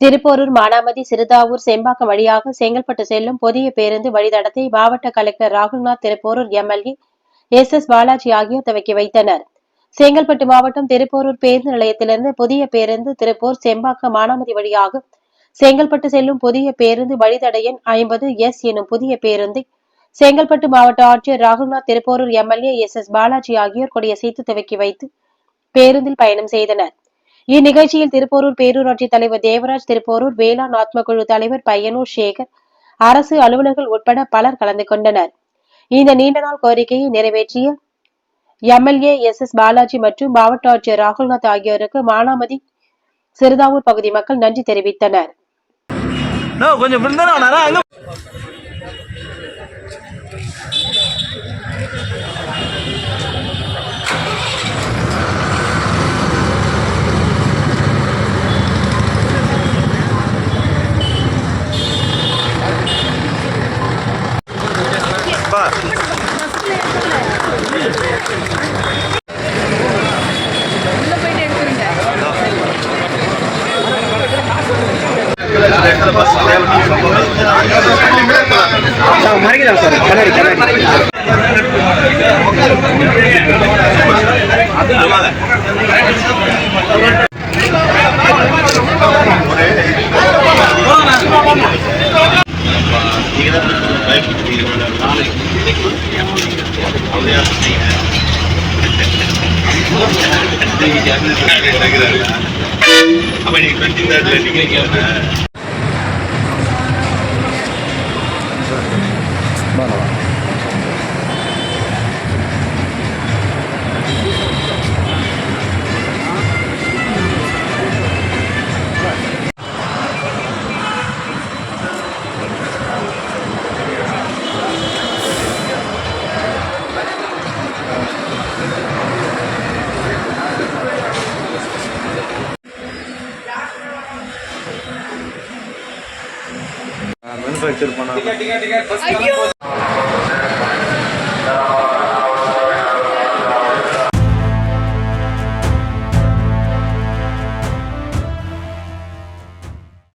திருப்போரூர் மானாமதி சிறுதாவூர் செம்பாக்கம் வழியாக செங்கல்பட்டு செல்லும் புதிய பேருந்து வழித்தடத்தை மாவட்ட collector Rahulnath Thiruporur MLA S S Balaji ஆகியோர் துவக்கி வைத்தனர். செங்கல்பட்டு மாவட்டம் திருப்போரூர் பேருந்து நிலையத்திலிருந்து புதிய பேருந்து திருப்பூர் செம்பாக்கம் மானாமதி வழியாக செங்கல்பட்டு செல்லும் புதிய பேருந்து வழிதடையன் ஐம்பது எஸ் எனும் புதிய பேருந்தை செங்கல்பட்டு மாவட்ட ஆட்சியர் Rahulnath Thiruporur MLA S S Balaji ஆகியோர் கொடியசைத்து துவக்கி வைத்து பேருந்தில் பயணம் செய்தனர். இந்நிகழ்ச்சியில் திருப்போரூர் பேரூராட்சி தலைவர் தேவராஜ் திருப்போரூர் வேளாண் ஆத்மக்குழு தலைவர் பையனூர் சேகர் அரசு அலுவலர்கள் உட்பட பலர் கலந்து கொண்டனர். இந்த நீண்ட நாள் கோரிக்கையை நிறைவேற்றிய எம்எல்ஏ எஸ் எஸ் பாலாஜி மற்றும் மாவட்ட ஆட்சியர் ராகுல்நாத் ஆகியோருக்கு மானாமதி சிறுதாவூர் பகுதி மக்கள் நன்றி தெரிவித்தனர். கொஞ்சம் மறைக்கலாம் சார் கண்ணாடி கண்ணாடி அப்ப நீங்க டுவெண்ட்டி தேர்ட்ல Bueno, फ्रैक्चर बना।